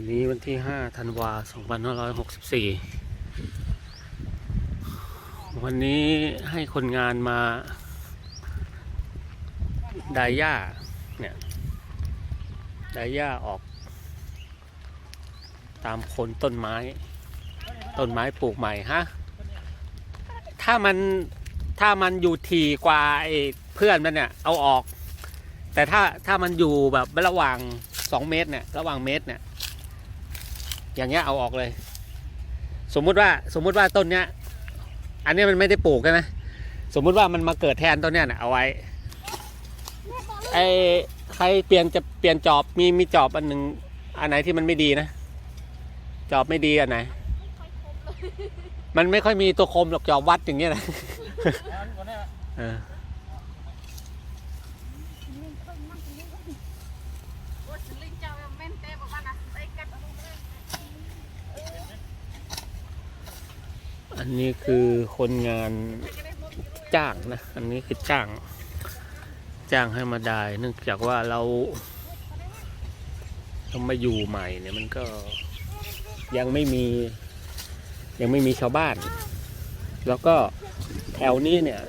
วันนี้วันที่ 5 ธันวา2564 วันนี้ให้คนงานมาไดหญ้าเนี่ยไดหญ้าออก ตามคนต้นไม้ ต้นไม้ปลูกใหม่ฮะ ถ้ามันถ้ามันอยู่ทีกว่าไอ้เพื่อนมันเนี่ยเอาออก แต่ถ้าถ้ามันอยู่แบบระหว่างสองเมตรเนี่ยระหว่างเมตรเนี่ย อย่างเงี้ยเอาออกเลย สมมุติว่าสมมุติว่าต้นเนี้ย อันเนี้ยมันไม่ได้ปลูกใช่ไหมสมมุติว่ามันมาเกิดแทนต้นเนี้ยนะเอาไว้ไอใครเปลี่ยนจะเปลี่ยนจอบมีมีจอบอันหนึ่งอันไหนที่มันไม่ดีนะ จอบไม่ดีอันไหน มันไม่ค่อยมีตัวคมหรอกจอบวัดอย่างเงี้ยนะ อันนี้คือคนงานจ้างนะ อันนี้คือจ้าง จ้างให้มาได้ เนื่องจากว่าเราเรามาอยู่ใหม่เนี่ยมันก็ยังไม่มี ยังไม่มีชาวบ้าน แล้วก็แถวนี้เนี่ย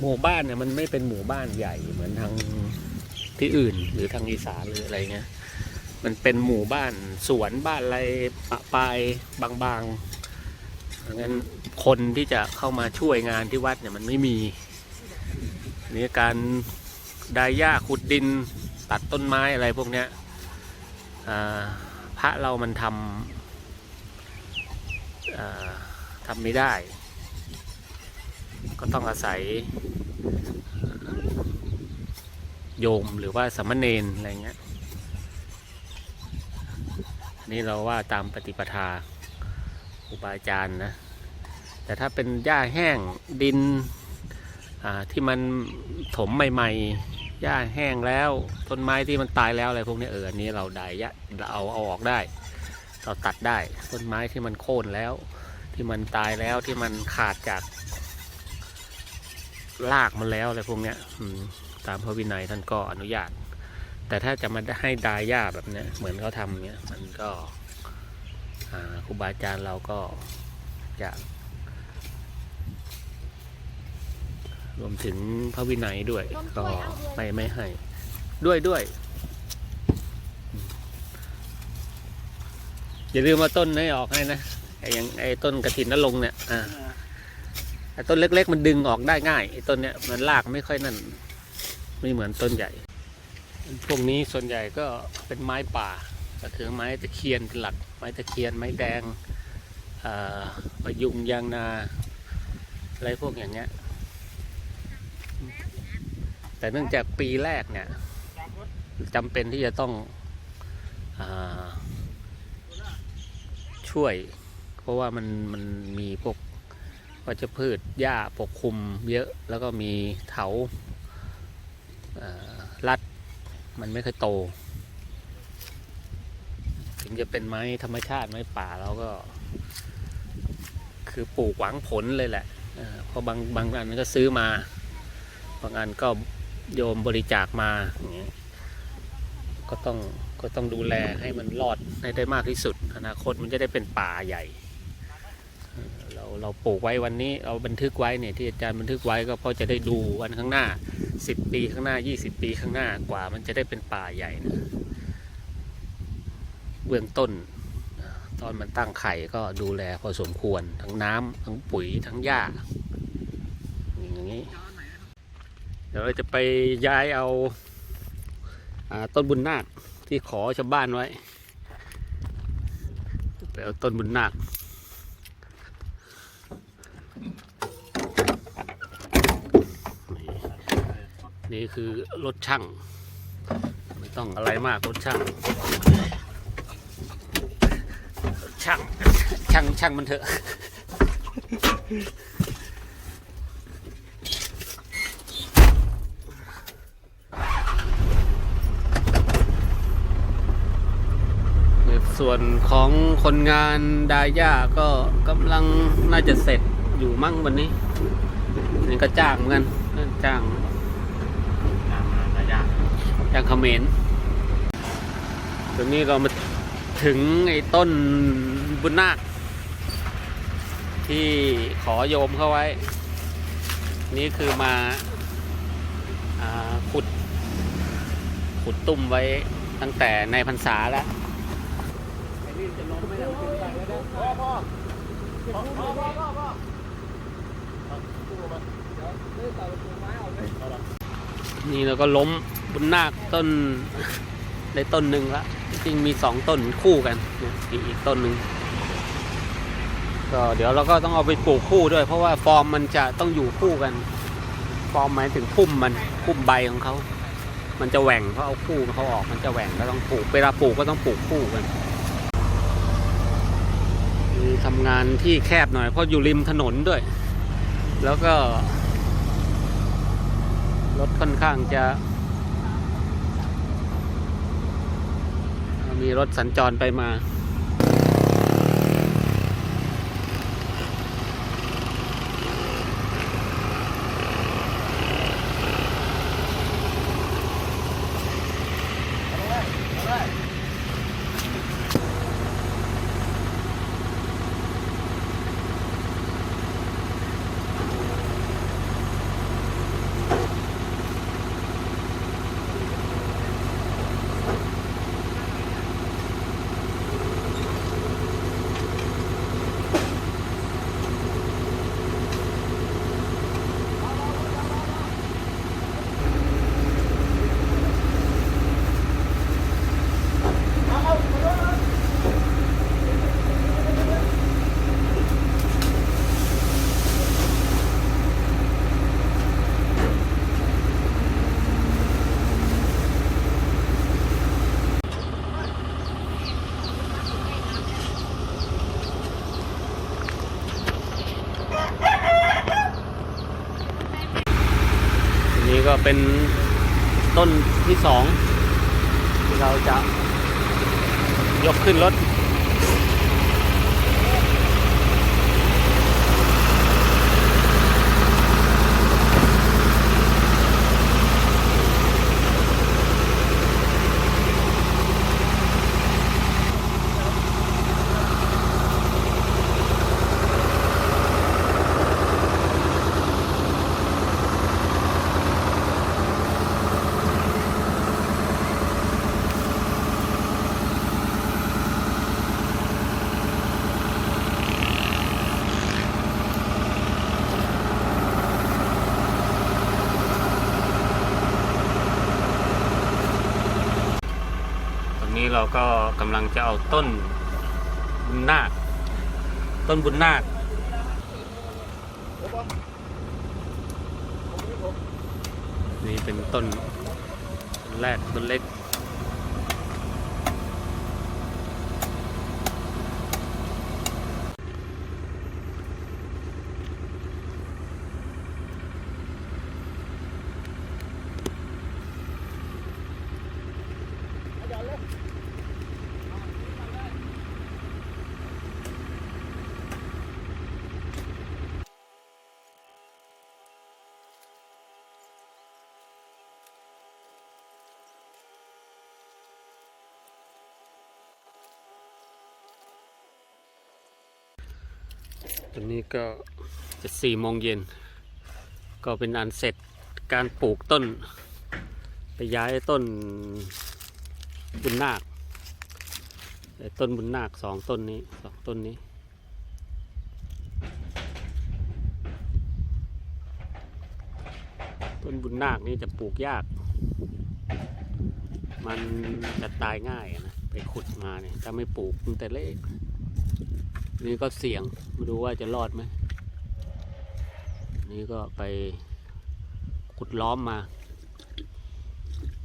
หมู่บ้านเนี่ยมันไม่เป็นหมู่บ้านใหญ่เหมือนทางที่อื่น หรือทางอีสานหรืออะไรเงี้ยมันเป็นหมู่บ้านสวนบ้านอะไรปะปายบางๆงั้น คนที่จะเข้ามาช่วยงานที่วัดเนี่ยมันไม่มีนี่การไดายหญ้าขุดดินตัดต้นไม้อะไรพวกเนี้ยพระเรามันทำทำไม่ได้ ก็ต้องอาศัยโยมหรือว่าสามเณรอะไรเงี้ยนนี่เราว่าตามปฏิปทาครูบาอาจารย์นะ แต่ถ้าเป็นหญ้าแห้งดินที่มันถมใหม่ๆหญ้าแห้งแล้วต้นไม้ที่มันตายแล้วอะไรพวกนี้เอออันนี้เราได้ยะเราเอาเอาออกได้ เราตัดได้ต้นไม้ที่มันโค่นแล้ว ที่มันตายแล้วที่มันขาดจากรากมันแล้วอะไรพวกนี้ตามพระวินัยท่านก็อนุญาต แต่ถ้าจะมาให้ดายหญ้าแบบนี้เหมือนเขาทำเนี้ยมันก็ครูบาอาจารย์เราก็จะ รวมถึงพระวินัยด้วย ก็ไม่ไม่ให้ ด้วยด้วยอืมอย่าลืมมาต้นนี้ออกให้นะไอ้อยังไอ้ต้นกระถินนรงค์เนี่ยอ่าไอ้ต้นเล็ก ๆ มันดึงออกได้ง่ายไอ้ต้นเนี้ยมันรากไม่ค่อยนั่นไม่เหมือนต้นใหญ่ พวกนี้ส่วนใหญ่ก็เป็นไม้ป่าก็คือไม้ตะเคียนเป็นหลัก ไม้ตะเคียนไม้แดงเอ่อประยุงยางนา อะไรพวกอย่างเงี้ย แต่เนื่องจากปีแรกเนี่ยจำเป็นที่จะต้องอช่วย เพราะว่ามันมันมีพวกวัชพืชหญ้าปกคลุมเยอะแล้วก็มีเถาเอ่อรัดมันไม่ค่อยโต ถึงจะเป็นไม้ธรรมชาติไม้ป่าเราก็ คือปลูกหวังผลเลยแหละเออเพราะบางบางอันก็ซื้อมา บางอันก็โยมบริจาคมาอย่างเงี้ยก็ต้องก็ต้องดูแลให้มันรอดให้ได้มากที่สุด อนาคตมันจะได้เป็นป่าใหญ่เออเราเราปลูกไว้วันนี้เราบันทึกไว้เนี่ยที่อาจารย์บันทึกไว้ก็เพราะจะได้ดูวันข้างหน้าสิบปีข้างหน้ายี่สิบปีข้างหน้ากว่า มันจะได้เป็นป่าใหญ่นะเบื้องต้นตอนมันตั้งไข่ก็ดูแลพอสมควรทั้งน้ำทั้งปุ๋ยทั้งหญ้า อย่างนี้ เดี๋ยวเราจะไปย้ายเอาอาต้นบุญนาคที่ขอชาวบ้านไว้ไปเอาต้นบุญนาคนี่นี่คือรถช่าง ไม่ต้องอะไรมากรถช่าง ช่างช่างช่างมันเถอะ ส่วนของคนงานดาย่าก็กำลังน่าจะเสร็จอยู่มั่งวันนี้นี่ก็จ้างเหมือนกันจ้างจ้างเขมรตอนนี้เรามาถึงไอ้ต้นบุญนาค ที่ขอโยมเข้าไว้ นี่คือมาอ่าขุด ขุดตุ้มไว้ตั้งแต่ในพรรษาแล้วไอ้นี่จะล้มไม่ได้มั นี่เราก็ล้มบุญนาคต้นได้ต้นหนึ่งละจริงมีสองต้นคู่กันอีกต้นหนึ่งก็เดี๋ยวเราก็ต้องเอาไปปลูกคู่ด้วย เพราะว่าฟอร์มมันจะต้องอยู่คู่กัน ฟอร์มหมายถึงพุ่มมันพุ่มใบของเขา มันจะแหว่งเพราะเอาคู่เขาออกมันจะแหว่งก็ต้องปลูกเวลาปลูกก็ต้องปลูกคู่กัน ทำงานที่แคบหน่อยเพราะอยู่ริมถนนด้วย แล้วก็ รถค่อนข้างจะ มีรถสัญจรไปมา เป็นต้นที่สองที่เราจะยกขึ้นรถ เราก็กำลังจะเอาต้นบุญนาคต้นบุญนาคนี่เป็นต้นแรกต้นเล็ก ตอนนี้ก็จะสี่โมงเย็น ก็เป็นอันเสร็จการปลูกต้น ไปย้ายต้นบุญนาคต้นบุญนาคสองต้นนี้สองต้นนี้ต้นบุญนาคนี่จะปลูกยาก มันจะตายง่ายนะ ไปขุดมาเนี่ย ถ้าไม่ปลูกตั้งแต่เล็ก นี่ก็เสี่ยงไม่รู้ว่าจะรอดไหม นี่ก็ไปขุดล้อมมา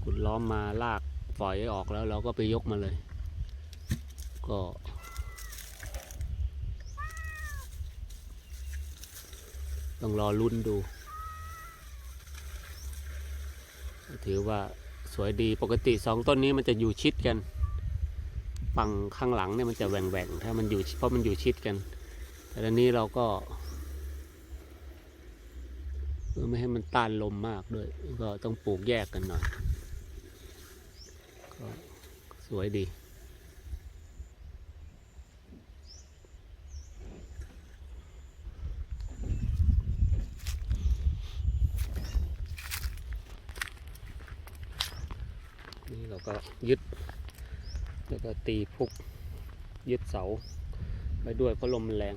ขุดล้อมมาลากฝอยออกแล้วเราก็ไปยกมาเลย ก็ต้องรอลุ้นดู ถือว่าสวยดีปกติสองต้นนี้มันจะอยู่ชิดกัน ฝั่งข้างหลังเนี่ยมันจะแหว่งแหว่งถ้ามันอยู่เพราะมันอยู่ชิดกัน แต่ตอนนี้เราก็เพื่อไม่ให้มันต้านลมมากด้วย ก็ต้องปลูกแยกกันหน่อยก็สวยดีนี่เราก็ยึด แล้วก็ตีพุกยึดเสาไปด้วยเพราะลมแรง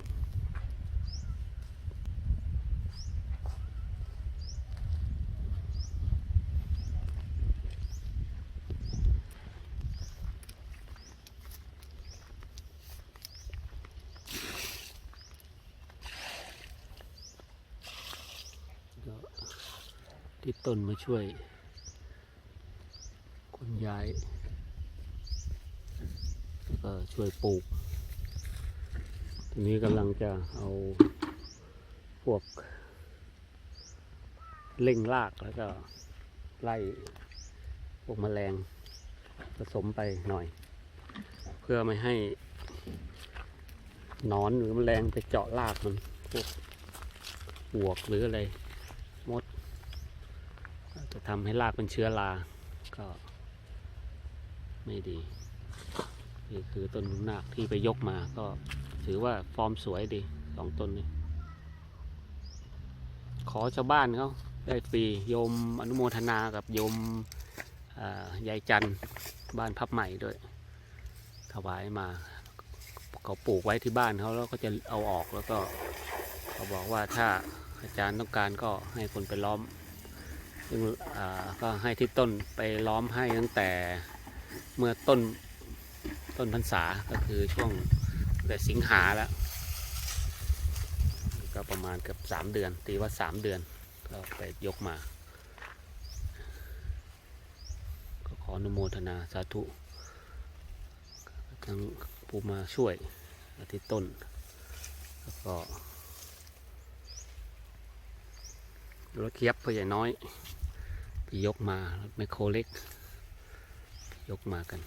ที่ต้นมาช่วยคนย้าย แล้วก็ช่วยปลูกทีนี้กำลังจะเอาพวกเล่งรากแล้วก็ไล่พวกแมลงผสมไปหน่อย เพื่อไม่ให้นอนหรือแมลงไปเจาะรากมันพวกปวกหรืออะไรมด จะทำให้รากเป็นเชื้อราก็ไม่ดี นี่คือต้นนุนาคที่ไปยกมาก็ถือว่าฟอร์มสวยดีสองต้นนี้ ขอชาวบ้านเขาได้ฟรีโยมอนุโมทนากับโยมยายจันบ้านพับใหม่ด้วย ถวายมาเขาปลูกไว้ที่บ้านเขาแล้วก็จะเอาออกแล้วก็เขาบอกว่าถ้าอาจารย์ต้องการก็ให้คนไปล้อมซึ่งก็ให้ที่ต้นไปล้อมให้ตั้งแต่เมื่อต้น ต้นพรรษาก็คือช่วงแต่สิงหาแล้ว ก็ประมาณเกือบสามเดือน ตีว่าสามเดือนก็ไปยกมา ก็ขออนุโมทนาสาธุทั้งผู้มาช่วยที่ต้น แล้วก็รถเคียบพ่อใหญ่น้อย ไปยกมารถไมคโครเล็ก ยกมากัน